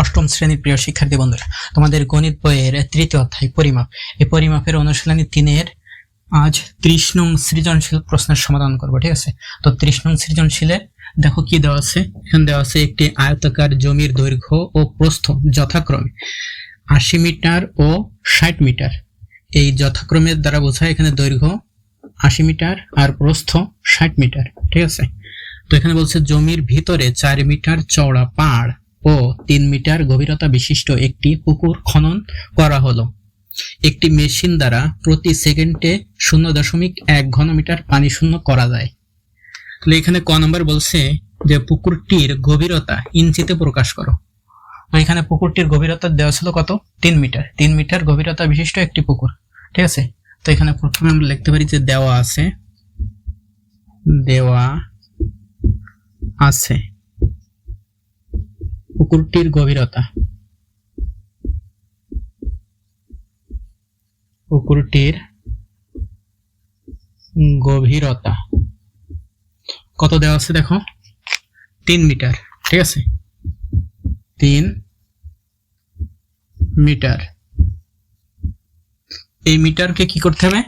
অষ্টম শ্রেণির প্রিয় শিক্ষার্থী বন্ধুরা, তোমাদের গণিত বইয়ের তৃতীয় অধ্যায় পরিমাপ। এই পরিমাপের অনুশীলনী তিনের আজ ত্রিশ নং সৃজনশীল প্রশ্নের সমাধান করব, ঠিক আছে? তো ত্রিশ নং সৃজনশীলে দেখো কি দেওয়া আছে? এখানে দেওয়া আছে একটি আয়তাকার জমির দৈর্ঘ্য ও প্রস্থ যথাক্রমে আশি মিটার ও ষাট মিটার। এই যথাক্রমের দ্বারা বোঝায় এখানে দৈর্ঘ্য আশি মিটার আর প্রস্থ ষাট মিটার, ঠিক আছে? তো এখানে বলছে জমির ভিতরে চার মিটার চওড়া পাড় ও তিন মিটার গভীরতা বিশিষ্ট একটি পুকুর খনন করা হলো। একটি মেশিন দ্বারা প্রতি সেকেন্ডে শূন্য দশমিক এক ঘনমিটার পানি শূন্য করা যায়। তাহলে এখানে ক নম্বর বলছে যে পুকুরটির গভীরতা ইঞ্চিতে প্রকাশ করো। তো এখানে পুকুরটির গভীরতা দেওয়া ছিল কত? তিন মিটার। তিন মিটার গভীরতা বিশিষ্ট একটি পুকুর। ঠিক আছে? তো এখানে প্রথমে আমরা লিখতে পারি যে দেওয়া আছে। দেওয়া আছে। পুকুরটির গভীরতা। পুকুরটির গভীরতা। কত দেওয়া আছে দেখো? তিন মিটার, ঠিক আছে? তিন মিটার। এই মিটারকে কি করতে হবে?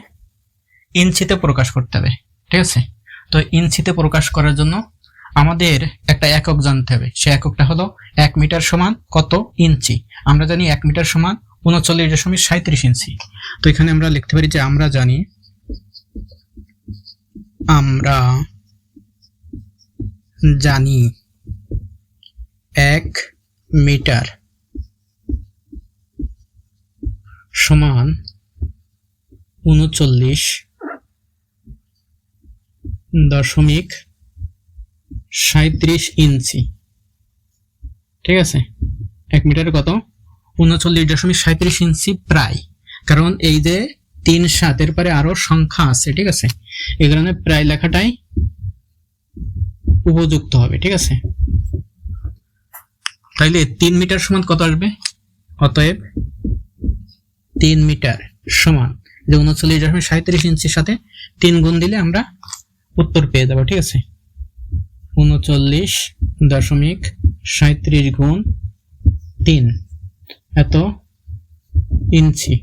ইঞ্চিতে প্রকাশ করতে হবে, ঠিক আছে? তো ইঞ্চিতে প্রকাশ করার জন্য আমাদের একটা একক জানতে হবে। সে এককটা হলো এক মিটার সমান কত ইঞ্চি? আমরা জানি এক মিটার সমান উনচল্লিশ দশমিক সাঁত্রিশ ইঞ্চি। তো এখানে আমরা লিখতে পারি যে আমরা জানি আমরা জানি এক মিটার সমান উনচল্লিশ দশমিক সাঁত্রিশ ইঞ্চি। ঠিক আছে? এক মিটার কত? উনচল্লিশ দশমিক সাঁত্রিশ ইঞ্চি প্রায়। কারণ এই যে তিন সাতের পরে আরও সংখ্যা আছে, ঠিক আছে? এই কারণে প্রায় লেখাটাই উপযুক্ত হবে, ঠিক আছে? তাইলে তিন মিটার সমান কত আসবে? অতএব তিন মিটার সমান। যে উনচল্লিশ দশমিক সাঁত্রিশ ইঞ্চির সাথে তিন গুণ দিলে আমরা উত্তর পেয়ে যাব, ঠিক আছে? উনচল্লিশ দশমিক সাঁত্রিশ গুণ তিন। এত ইঞ্চি।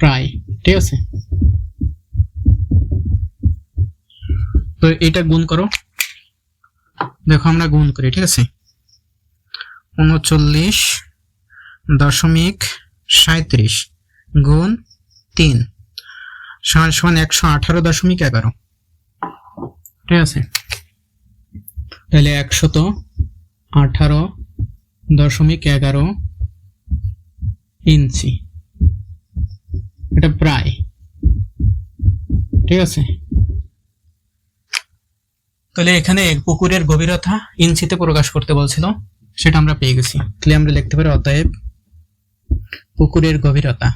প্রায়, ঠিক আছে? তো এটা গুণ করো। দেখো আমরা গুণ করি, ঠিক আছে? উনচল্লিশ দশমিক সাঁত্রিশ গুণ তিন। সমান সমান একশো আঠারো দশমিক এগারো। ঠিক আছে। তাহলে একশত আঠারো দশমিক এগারো ইঞ্চি। এটা প্রায়। ঠিক আছে? তাহলে এখানে পুকুরের গভীরতা ইঞ্চিতে প্রকাশ করতে বলছিল, সেটা আমরা পেয়ে গেছি। তাহলে আমরা লিখতে পারি অতএব পুকুরের গভীরতা।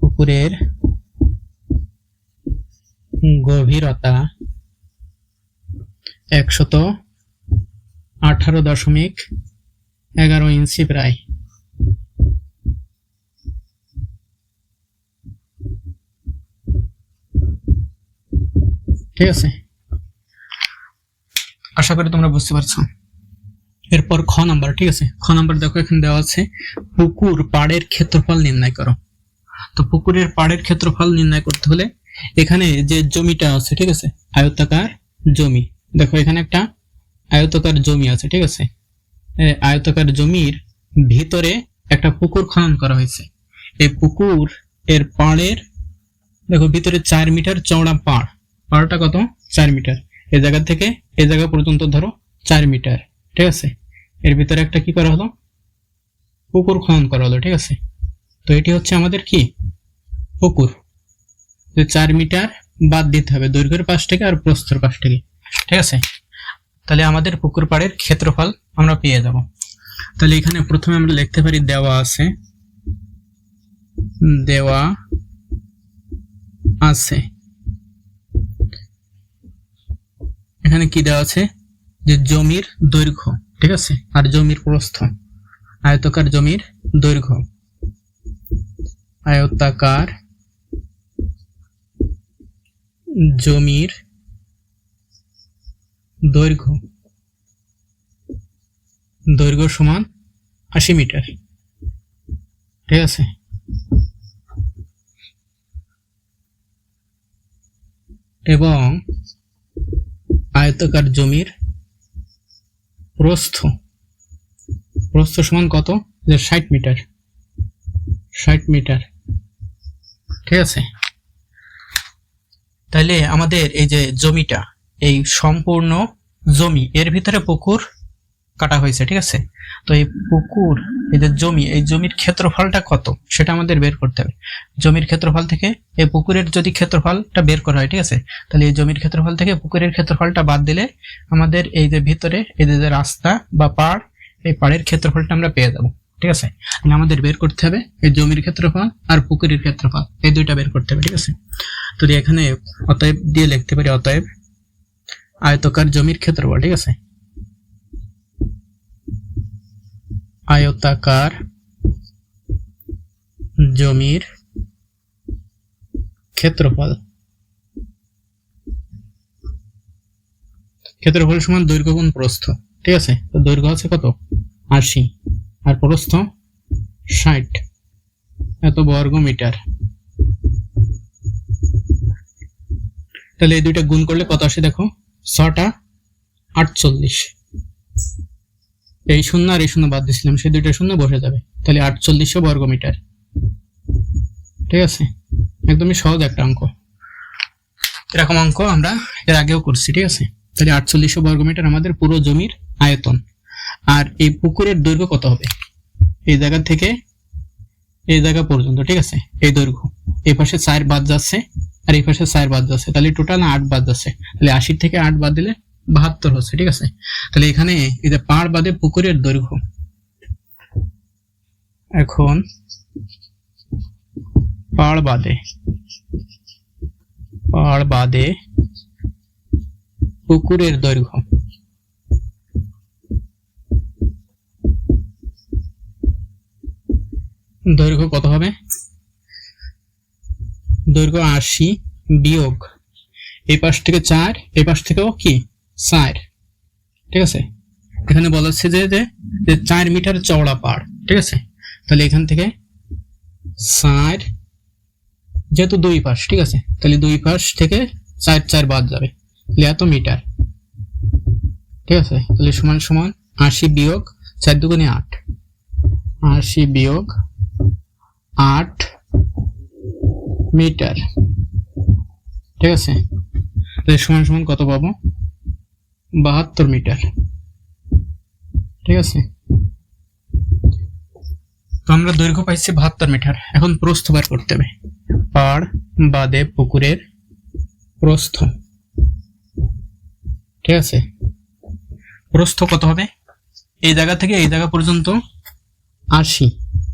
পুকুরের গভীরতা একশত আঠারো দশমিক এগারো ইঞ্চি প্রায়। ঠিক আছে? আশা করি তোমরা বুঝতে পারছ। এরপর খ নাম্বার, ঠিক আছে? খ নাম্বার দেখো, এখানে দেওয়া আছে, পুকুর পাড়ের ক্ষেত্রফল নির্ণয় করো। তো পুকুরের পাড়ের ক্ষেত্রফল নির্ণয় করতে হলে এখানে যে জমিটা আছে, ঠিক আছে? আয়তাকার জমি। দেখো, এখানে একটা আয়তাকার জমি আছে, ঠিক আছে? আয়তাকার জমির ভিতরে একটা পুকুর খনন করা হয়েছে। এই পুকুর এর পাড়ের, দেখো, ভিতরে চার মিটার চওড়া পাড়। পাড়টা কত? চার মিটার। এই জায়গা থেকে এ জায়গা পর্যন্ত ধরো চার মিটার, ঠিক আছে? এর ভিতরে একটা কি করা হলো? পুকুর খনন করা হলো, ঠিক আছে? তো এটি হচ্ছে আমাদের কি? পুকুর। চার মিটার বাদ দিতে হবে। দৈর্ঘ্যের পাশ থেকে আর প্রস্থের পাশ থেকে। ঠিক আছে? তাহলে আমাদের পুকুর পাড়ের ক্ষেত্রফল আমরা পেয়ে যাব। তাহলে এখানে প্রথমে আমরা লিখতে পারি দেওয়া আছে। দেওয়া আছে। এখানে কি দেওয়া আছে? যে জমির দৈর্ঘ্য। ঠিক আছে? আর জমির প্রস্থ। আয়তকার জমির দৈর্ঘ্য। আয়তাকার জমির দৈর্ঘ্য দৈর্ঘ্য সমান আশি মিটার। ঠিক আছে? এবং আয়তাকার জমির প্রস্থ। প্রস্থ সমান কত? যে ষাট মিটার। ষাট মিটার। ঠিক আছে? তাহলে আমাদের এই যে জমিটা, এই সম্পূর্ণ জমি, এর ভিতরে পুকুর কাটা হয়েছে, ঠিক আছে? তো এই পুকুর, এই যে জমি, এই জমির ক্ষেত্রফলটা কত? সেটা আমাদের বের করতে হবে। জমির ক্ষেত্রফল থেকে এই পুকুরের যদি ক্ষেত্রফলটা বের করা হয়, ঠিক আছে? তাহলে এই জমির ক্ষেত্রফল থেকে পুকুরের ক্ষেত্রফলটা বাদ দিলে আমাদের এই যে ভিতরে, এই যে রাস্তা বা পাড়, এই পাড়ের ক্ষেত্রফলটা আমরা পেয়ে যাব। ঠিক আছে? আমাদের বের করতে হবে এই জমির ক্ষেত্রফল আর পুকুরের ক্ষেত্রফল। এই দুইটা বের করতে হবে, ঠিক আছে? তো এখানে অতএব দিয়ে লিখতে পারি অতএব আয়তকার জমির ক্ষেত্রফল, ঠিক আছে? আয়তাকার জমির ক্ষেত্রফল। ক্ষেত্রফল সমান দৈর্ঘ্য গুণ প্রস্থ, ঠিক আছে? তো দৈর্ঘ্য আছে কত? আশি। আর প্রস্থ ষাট। এত বর্গ মিটার তাহলে এই দুইটা গুণ করলে কত আসে দেখো? ছটা আটচল্লিশ। এই শূন্য আর এই শূন্য বাদ দিছিলাম সেই দুইটা শূন্য বসে যাবে। তাহলে আটচল্লিশশো বর্গ মিটার ঠিক আছে? একদমই সহজ একটা অঙ্ক। এরকম অঙ্ক আমরা এর আগেও করছি, ঠিক আছে? তাহলে আটচল্লিশশো বর্গ মিটার আমাদের পুরো জমির আয়তন। আর এই পুকুরের দৈর্ঘ্য কত হবে? এই জায়গা থেকে এই জায়গা পর্যন্ত, ঠিক আছে? এই দৈর্ঘ্য। এই পাশে চার বাদ যাচ্ছে আর এই পাশে চার বাদ যাচ্ছে। তাহলে টোটাল আট বাদ যাচ্ছে। তাহলে আশি থেকে আট বাদ দিলে বাহাত্তর হচ্ছে, ঠিক আছে? তাহলে এখানে এই যে পাড় বাদে পুকুরের দৈর্ঘ্য। এখন পাড় বাদে পাড় বাদে পুকুরের দৈর্ঘ্য। দৈর্ঘ্য কত হবে? দৈর্ঘ্য আশি বিয়োগ এই পাশ থেকে চার, এই পাশ থেকেও কি? চার। ঠিক আছে? এখানে বলা হচ্ছে যে যে চার মিটার চওড়া পাড়। ঠিক আছে? তাহলে এখান থেকে চার, যেহেতু দুই পাশ, ঠিক আছে? তাহলে দুই পাশ থেকে চার চার বাদ যাবে। তাহলে এত মিটার। ঠিক আছে? তাহলে সমান সমান আশি বিয়োগ চার দুগুণে আট। আশি বিয়োগ আট মিটার। ঠিক আছে? তাহলে সমান সমান কত পাবো? বাহাত্তর মিটার। ঠিক আছে? তো আমরা দৈর্ঘ্য পাইছি বাহাত্তর মিটার। এখন প্রস্থ বার করতে হবে। পাড় বাদে পুকুরের প্রস্থ। ঠিক আছে? প্রস্থ কত হবে? এই জায়গা থেকে এই জায়গা পর্যন্ত আশি।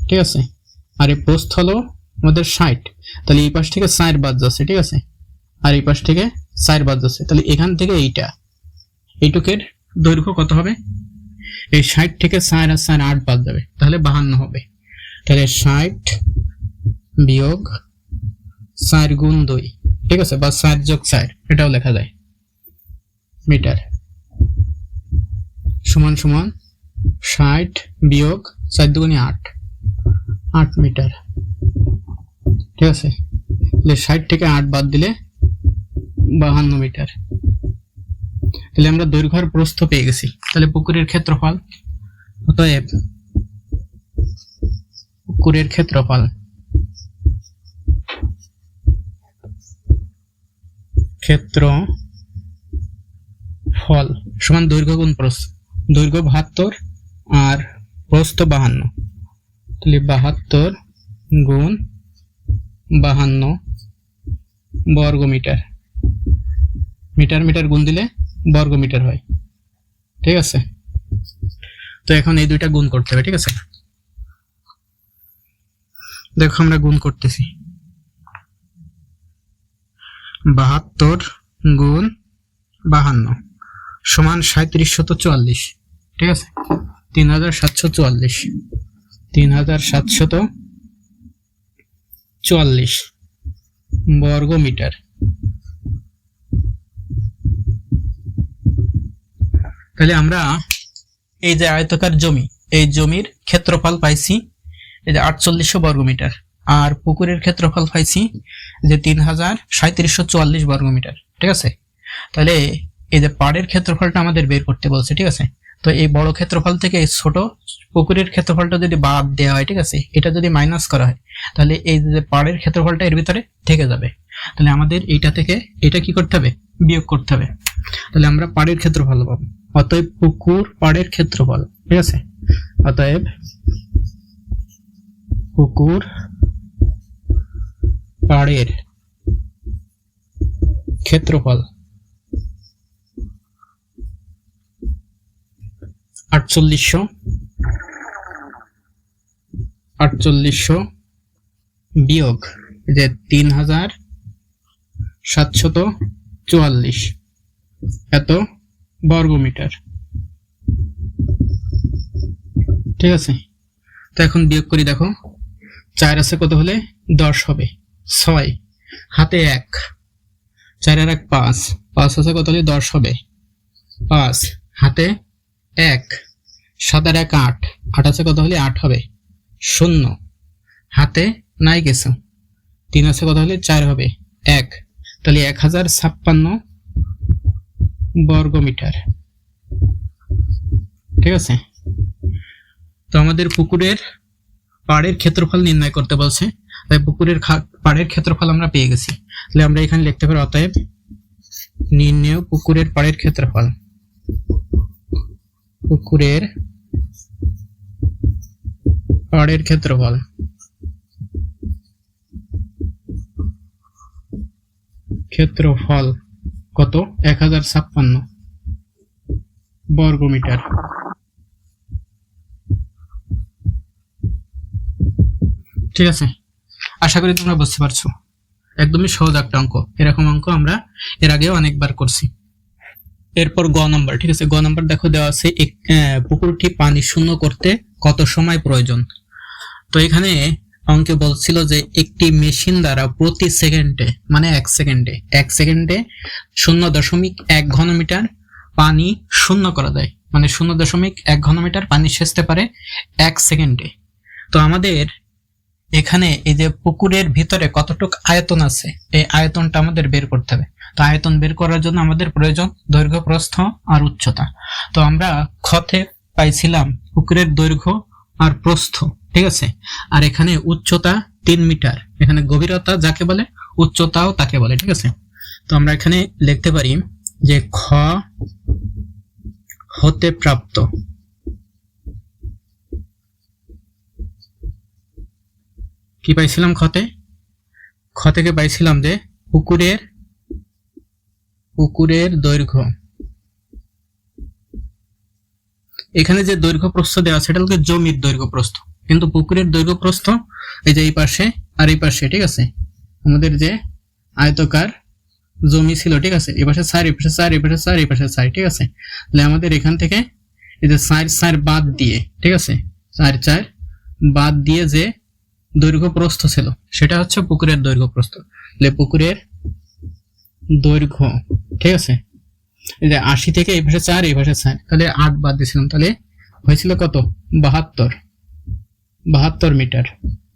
ঠিক আছে? আর এই প্রস্থ হলো আমাদের ষাট। তাহলে এই পাশ থেকে চার বাদ যাচ্ছে, ঠিক আছে? আর এই পাশ থেকে চার বাদ যাচ্ছে, তাহলে এখান থেকে এইটা। এইটুকের দৈর্ঘ্য কত হবে? এই ষাট থেকে চার আর চার আট বাদ যাবে, তাহলে বাহান্ন হবে। তাহলে ষাট বিয়োগ চার গুণ দুই, ঠিক আছে? বা চার যোগ চার এটাও লেখা যায়। মিটার। সমান সমান ষাট বিয়োগ চার দুগুণে আট। আট মিটার। ঠিক আছে? তাহলে ষাট থেকে আট বাদ দিলে বাহান্ন মিটার। তাহলে আমরা দৈর্ঘ্য আর প্রস্থ পেয়ে গেছি। তাহলে পুকুরের ক্ষেত্রফল অতএব পুকুরের ক্ষেত্রফল ক্ষেত্র ফল সমান দৈর্ঘ্য গুণ প্রস্থ। দৈর্ঘ্য বাহাত্তর আর প্রস্থ বাহান্ন। তাহলে বাহাত্তর গুণ বাহান্ন বর্গ মিটার মিটার মিটার গুণ দিলে বর্গ মিটার হয়। ঠিক আছে? তো এখন এই দুইটা গুণ করতে হবে, ঠিক আছে? দেখো আমরা গুণ করতেছি। বাহাত্তর গুণ বাহান্ন সমান সাঁত্রিশ শত চুয়াল্লিশ, ঠিক আছে? তিন হাজার সাতশো চুয়াল্লিশ। তিন হাজার সাতশত চুয়াল্লিশ বর্গ মিটার তাহলে আমরা এই যে আয়তকার জমি, এই জমির ক্ষেত্রফল পাইছি এই যে আটচল্লিশশো বর্গমিটার। আর পুকুরের ক্ষেত্রফল পাইছি যে তিন হাজার সাঁত্রিশশো চুয়াল্লিশ বর্গমিটার, ঠিক আছে? তাহলে এই যে পাড়ের ক্ষেত্রফলটা আমাদের বের করতে বলছে, ঠিক আছে? তো এই বড় ক্ষেত্রফল থেকে ছোট পুকুরের ক্ষেত্রফলটা যদি বাদ দেওয়া হয়, ঠিক আছে, এটা যদি মাইনাস করা হয়, তাহলে এই যে পাড়ের ক্ষেত্রফলটা এর ভিতরে থেকে যাবে। তাহলে আমাদের এইটা থেকে এটা কি করতে হবে? বিয়োগ করতে হবে। তাহলে আমরা পাড়ের ক্ষেত্রফল পাবো। অতএব পুকুর পাড়ের ক্ষেত্রফল, ঠিক আছে? অতএব পুকুর পাড়ের ক্ষেত্রফল আটচল্লিশশো। আটচল্লিশশো বিয়োগ যে তিন হাজার সাতশত চুয়াল্লিশ। এত বর্গমিটার। ঠিক আছে? তো এখন বিয়োগ করি, দেখো। চার আছে কত হলে? দশ হবে। ছয়। হাতে এক। চার আর এক পাঁচ। পাঁচ আছে কত হলে? দশ হবে। পাঁচ। হাতে এক সাত আর এক আট আছে কত হলে আট হবে? শূন্য। হাতে নাই কিছু। তিন আছে কত হলে চার হবে? এক। তাহলে এক হাজার ছাপ্পান্ন বর্গমিটার। ঠিক আছে? তো আমাদের পুকুরের পাড়ের ক্ষেত্রফল নির্ণয় করতে বলছে। তাই পুকুরের পাড়ের ক্ষেত্রফল আমরা পেয়ে গেছি। তাহলে আমরা এখানে লিখতে পারি, অতএব নির্ণয় পুকুরের পাড়ের ক্ষেত্রফল। পুকুরের পাড়ের ক্ষেত্রফল। ক্ষেত্রফল কত? এক হাজার ছাপ্পান্ন বর্গমিটার। ঠিক আছে? আশা করি তোমরা বুঝতে পারছ। একদমই সহজ একটা অঙ্ক। এরকম অঙ্ক আমরা এর আগেও অনেকবার করছি। এরপর গ নাম্বার, ঠিক আছে? গ নাম্বার দেখো দেওয়া আছে পুকুরটি পানি শূন্য করতে কত সময় প্রয়োজন? তো এখানে অঙ্কে বলছিল যে একটি মেশিন দ্বারা প্রতি সেকেন্ডে মানে এক সেকেন্ডে এক সেকেন্ডে শূন্য দশমিক এক ঘনমিটার পানি শূন্য করা যায়। মানে শূন্য দশমিক এক ঘনমিটার পানি সেচতে পারে এক সেকেন্ডে। তো আমাদের এখানে এই যে পুকুরের ভিতরে কতটুক আয়তন আছে, এই আয়তনটা আমাদের বের করতে হবে। তো আয়তন বের করার জন্য আমাদের প্রয়োজন দৈর্ঘ্য, প্রস্থ আর উচ্চতা। তো আমরা ক্ষতে পাইছিলাম পুকুরের দৈর্ঘ্য আর প্রস্থ, ঠিক আছে? আর এখানে উচ্চতা তিন মিটার। এখানে গভীরতা যাকে বলে, উচ্চতাও তাকে বলে, ঠিক আছে? তো আমরা এখানে লিখতে পারি যে খ হতে প্রাপ্ত। কি পাইছিলাম খতে খ থেকে পাইছিলাম যে পুকুরের পুকুরের দৈর্ঘ্য। এখানে যে দৈর্ঘ্য প্রস্থ দেওয়া সেটা হলো জমির দৈর্ঘ্য প্রস্থ। কিন্তু পুকুরের দৈর্ঘ্য প্রস্থ, এই যে এই পাশে আর এই পাশে, ঠিক আছে? আমাদের যে আয়তকার জমি ছিল, ঠিক আছে? এই পাশে চার এই পাশে চার এই পাশে চার এই পাশে চার ঠিক আছে? তাহলে আমাদের এখান থেকে এই যে চার চার বাদ দিয়ে, ঠিক আছে? চার চার বাদ দিয়ে যে দৈর্ঘ্য প্রস্থ ছিল, সেটা হচ্ছে পুকুরের দৈর্ঘ্য প্রস্থ। তাহলে পুকুরের দৈর্ঘ্য, ঠিক আছে? এই যে আশি থেকে এই পাশে চার, এই পাশে চার, তাহলে আট বাদ দিয়েছিলাম, তাহলে হয়েছিল কত? বাহাত্তর বাহাত্তর মিটার,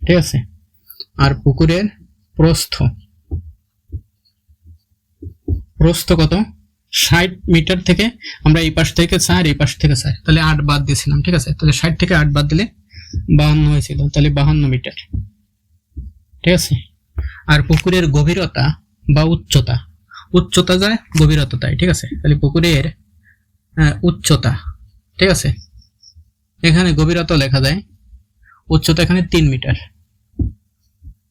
ঠিক আছে? আর পুকুরের প্রস্থ প্রস্থ কত? ষাট মিটার থেকে আমরা এই পাশ থেকে চার, এই পাশ থেকে চার, তাহলে আট বাদ দিয়েছিলাম, ঠিক আছে? তাহলে ষাট থেকে আট বাদ দিলে বাহান্ন হয়েছিল, তাহলে বাহান্ন মিটার, ঠিক আছে? আর পুকুরের গভীরতা বা উচ্চতা উচ্চতা যায় গভীরতা তাই ঠিক আছে? তাহলে পুকুরের আহ, উচ্চতা ঠিক আছে? এখানে গভীরতা লেখা যায় উচ্চতা এখানে তিন মিটার।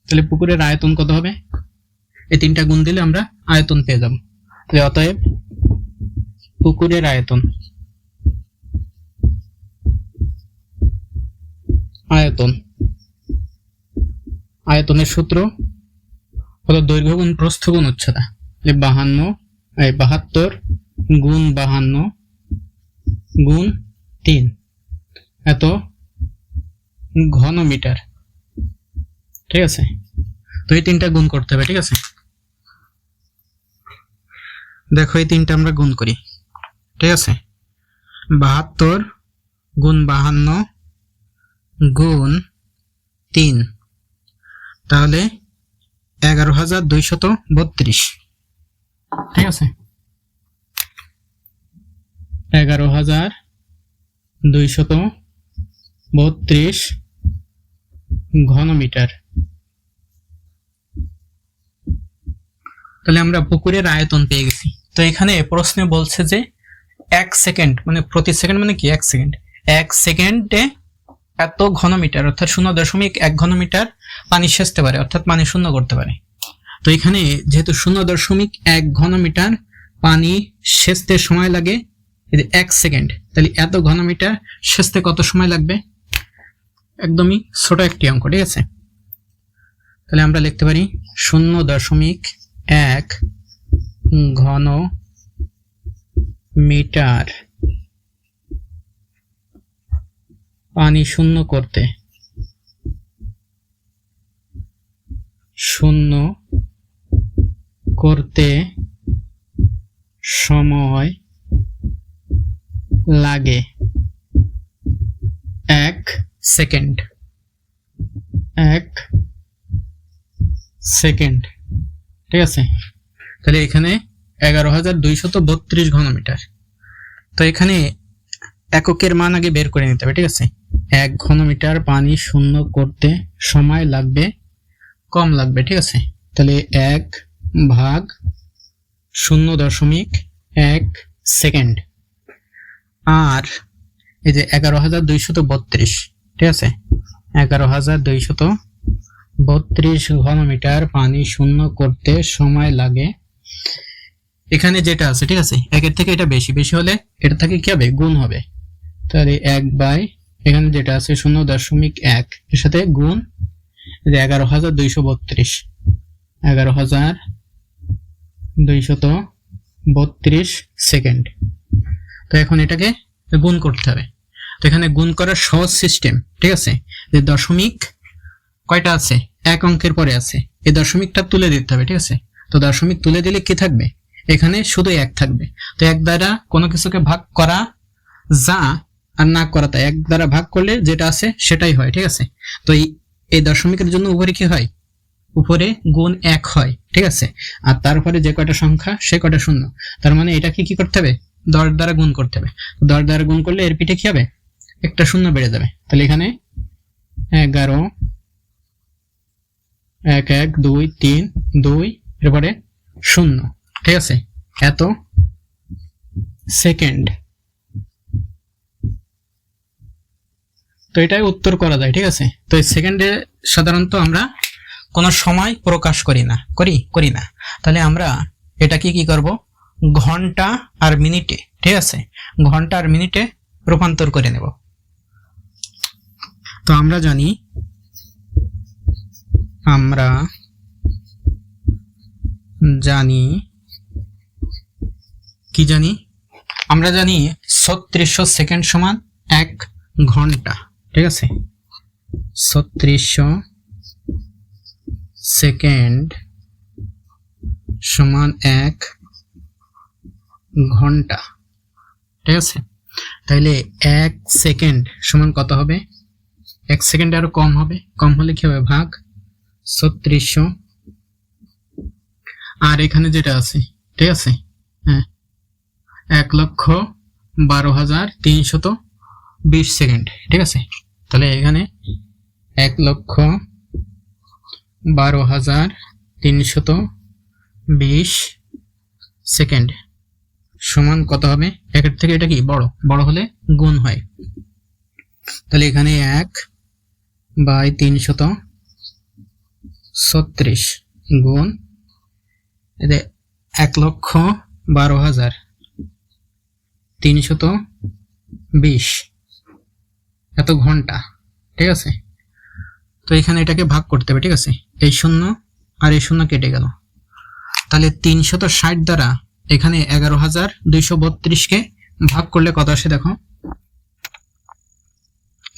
তাহলে পুকুরের আয়তন কত হবে? এই তিনটা গুণ দিলে আমরা আয়তন পেয়ে যাব। তাহলে অতএব পুকুরের আয়তন আয়তন আয়তনের সূত্র হলো দৈর্ঘ্য গুণ প্রস্থ গুণ উচ্চতা। বাহান্ন বাহাত্তর, গুণ বাহান্ন, গুণ তিন। এত ঘন মিটার ঠিক আছে? তো এই তিনটা গুণ করতে হবে, ঠিক আছে? দেখো, এই তিনটা আমরা গুণ করি। ঠিক আছে? বাহাত্তর, গুণ বাহান্ন, গুণ তিন। তাহলে এগারো হাজার দুইশত বত্রিশ। ঠিক আছে। এগারো হাজার দুইশত বত্রিশ ঘনমিটার। তাহলে আমরা পুকুরের আয়তন পেয়ে গেছি। তো এখানে প্রশ্নে বলছে যে এক সেকেন্ড মানে প্রতি সেকেন্ড মানে কি? এক সেকেন্ড। এক সেকেন্ডে এত ঘনমিটার, অর্থাৎ শূন্য দশমিক এক ঘনমিটার পানি সেচতে পারে, অর্থাৎ পানি শূন্য করতে পারে। তো এখানে যেহেতু শূন্য দশমিক এক ঘনমিটার পানি সেচতে সময় লাগে এক সেকেন্ড, তাহলে এত ঘনমিটার সেচতে কত সময় লাগবে? একদমই ছোট একটি অঙ্ক, ঠিক আছে? তাহলে আমরা লিখতে পারি শূন্য দশমিক এক ঘন মিটার পানি শূন্য করতে। শূন্য করতে সময় লাগে। এক সেকেন্ড। এক সেকেন্ড। ঠিক আছে? তাহলে এখানে এগারো হাজার দুইশত বত্রিশ ঘনমিটার। তো এখানে এককের মান আগে বের করে নিতে হবে, ঠিক আছে? এক ঘনমিটার পানি শূন্য করতে সময় লাগবে, কম লাগবে, ঠিক আছে? তাহলে এক ভাগ শূন্য দশমিক এক সেকেন্ড। আর এই যে এগারো হাজার দুইশত বত্রিশ, ঠিক আছে? এগারো হাজার দুইশত বত্রিশ ঘনমিটার পানি শূন্য করতে সময় লাগে। এখানে যেটা আছে, ঠিক আছে? একের থেকে এটা বেশি বেশি হলে এটা থেকে কি হবে? গুণ হবে। তাহলে এক বাই, এখানে যেটা আছে শূন্য দশমিক এক, এর সাথে গুণ এগারো হাজার দুইশো বত্রিশ। এগারো হাজার দুইশত বত্রিশ সেকেন্ড। তো এখন এটাকে গুণ করতে হবে। তো এখানে গুণ করার সহজ সিস্টেম, ঠিক আছে? যে দশমিক কয়টা আছে? এক অঙ্কের পরে আছে। এই দশমিকটা তুলে দিতে হবে, ঠিক আছে? তো দশমিক তুলে দিলে কি থাকবে? এখানে শুধু এক থাকবে। তো এক দ্বারা কোনো কিছুকে ভাগ করা যা আর না করা তা, এক দ্বারা ভাগ করলে যেটা আছে সেটাই হয়, ঠিক আছে? তো এই দশমিকের জন্য উপরে কি হয়? উপরে গুণ এক হয়, ঠিক আছে? আর তারপরে যে কয়টা সংখ্যা, সে কয়টা শূন্য। তার মানে এটাকে কি করতে হবে? দশ দ্বারা গুণ করতে হবে। দশ দ্বারা গুণ করলে এর পিঠে কি হবে? একটা শূন্য বেড়ে যাবে। তাহলে এখানে এগারো, এক এক, দুই, তিন, দুই এরপরে শূন্য, ঠিক আছে? এত সেকেন্ড। তো এটাই উত্তর করা যায়, ঠিক আছে? তো সেকেন্ডে সাধারণত আমরা কোনো সময় প্রকাশ করি না, করি করি না। তাহলে আমরা এটাকে কি করব? ঘণ্টা আর মিনিটে, ঠিক আছে? ঘণ্টা আর মিনিটে রূপান্তর করে নেব। তো আমরা জানি আমরা জানি, কি জানি? আমরা জানি ছত্রিশশো সেকেন্ড সমান এক ঘণ্টা, ঠিক আছে? ছত্রিশশো সেকেন্ড সমান এক ঘণ্টা। ঠিক আছে? তাইলে এক সেকেন্ড সমান কত হবে? এক সেকেন্ড আরও কম হবে। কম হলে কি হবে? ভাগ ছত্রিশশো। আর এখানে যেটা আছে, ঠিক আছে? হ্যাঁ। এক লক্ষ বারো হাজার তিনশত বিশ সেকেন্ড, ঠিক আছে? তাহলে এখানে এক লক্ষ বারো হাজার তিনশত বিশ সেকেন্ড। সমান কত হবে? একের থেকে এটা কি? বড়। বড় হলে গুণ হয়। তাহলে এখানে এক বাই তিনশত ছত্রিশ গুণ এতে এক লক্ষ বারো হাজার তিনশত বিশ। এত ঘণ্টা। ঠিক আছে? তো এখানে এটাকে ভাগ করতে হবে, ঠিক আছে? এই শূন্য আর এই শূন্য কেটে গেল। তাহলে তিনশত ষাট দ্বারা এখানে এগারো হাজার দুইশো বত্রিশকে ভাগ করলে কত আসে দেখো?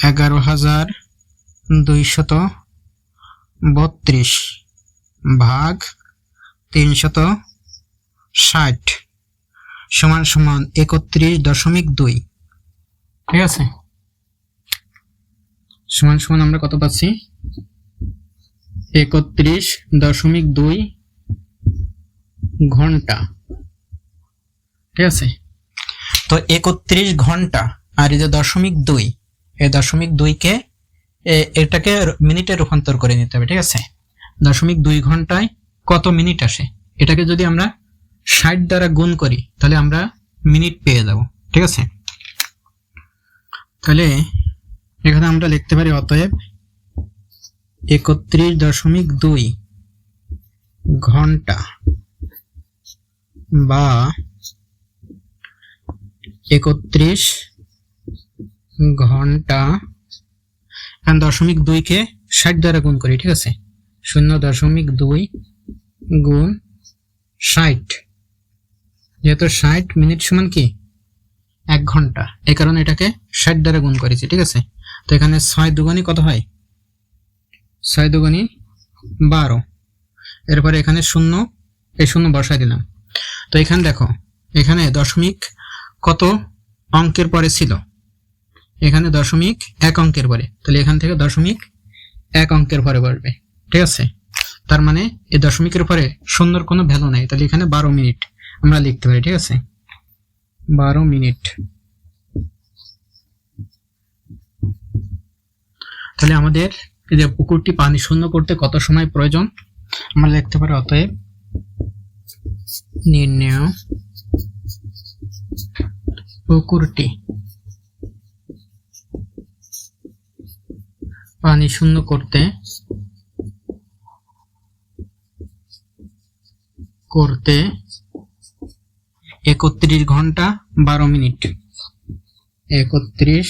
এগারো হাজার দুইশত বত্রিশ ভাগ তিনশত ষাট সমান সমান একত্রিশ দশমিক দুই। ঠিক আছে? সমান সমান আমরা কত পাচ্ছি? একত্রিশ দশমিক দুই ঘণ্টা। ঠিক আছে? তো একত্রিশ ঘণ্টা আর এই যে দশমিক দুই, এই দশমিক দুইকে এটাকে মিনিটে রূপান্তর করে নিতে হবে, ঠিক আছে? দশমিক দুই ঘন্টায় কত মিনিট আসে? এটাকে যদি আমরা ষাট দ্বারা গুণ করি, তাহলে আমরা মিনিট পেয়ে যাব, ঠিক আছে? তাহলে এখানে আমরা লিখতে পারি অতএব একত্রিশ দশমিক দুই ঘণ্টা বা একত্রিশ ঘণ্টা এখানে দশমিক দুইকে ষাট দ্বারা গুণ করি, ঠিক আছে? শূন্য দশমিক দুই গুণ ষাট। যেহেতু ষাট মিনিট সমান কি? এক ঘণ্টা। এই কারণে এটাকে ষাট দ্বারা গুণ করেছি, ঠিক আছে? তো এখানে ছয় দুগুণই কত হয়? ছয় দুগুণই বারো। এরপরে এখানে শূন্য, এই শূন্য বসাই দিলাম। তো এখানে দেখো, এখানে দশমিক কত অঙ্কের পরে ছিল? এখানে দশমিক এক অঙ্কের পরে। তাহলে এখান থেকে দশমিক এক অঙ্কের পরে বসবে। ঠিক আছে? তার মানে এই দশমিকের পরে শূন্যর কোনো ভ্যালু নাই। তাহলে এখানে বারো মিনিট আমরা লিখতে পারি, ঠিক আছে? বারো মিনিট। তাহলে আমাদের এই যে পুকুরটি পানি শূন্য করতে কত সময় প্রয়োজন? আমরা লিখতে পারি, অতএব নির্ণয় পুকুরটি পানি শূন্য করতে করতে একত্রিশ ঘণ্টা বারো মিনিট। একত্রিশ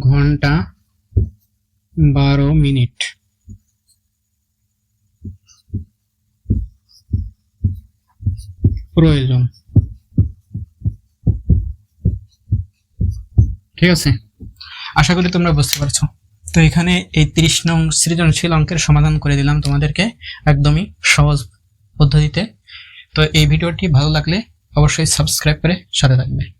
ঘণ্টা বারো মিনিট। প্রয়োজন। ঠিক আছে? আশা করি তোমরা বুঝতে পারছ। তো এখানে এই ত্রিশ নং সৃজনশীল অঙ্কের সমাধান করে দিলাম তোমাদেরকে একদমই সহজ পদ্ধতিতে। তো এই ভিডিওটি ভালো লাগলে অবশ্যই সাবস্ক্রাইব করে সাথে থাকবে।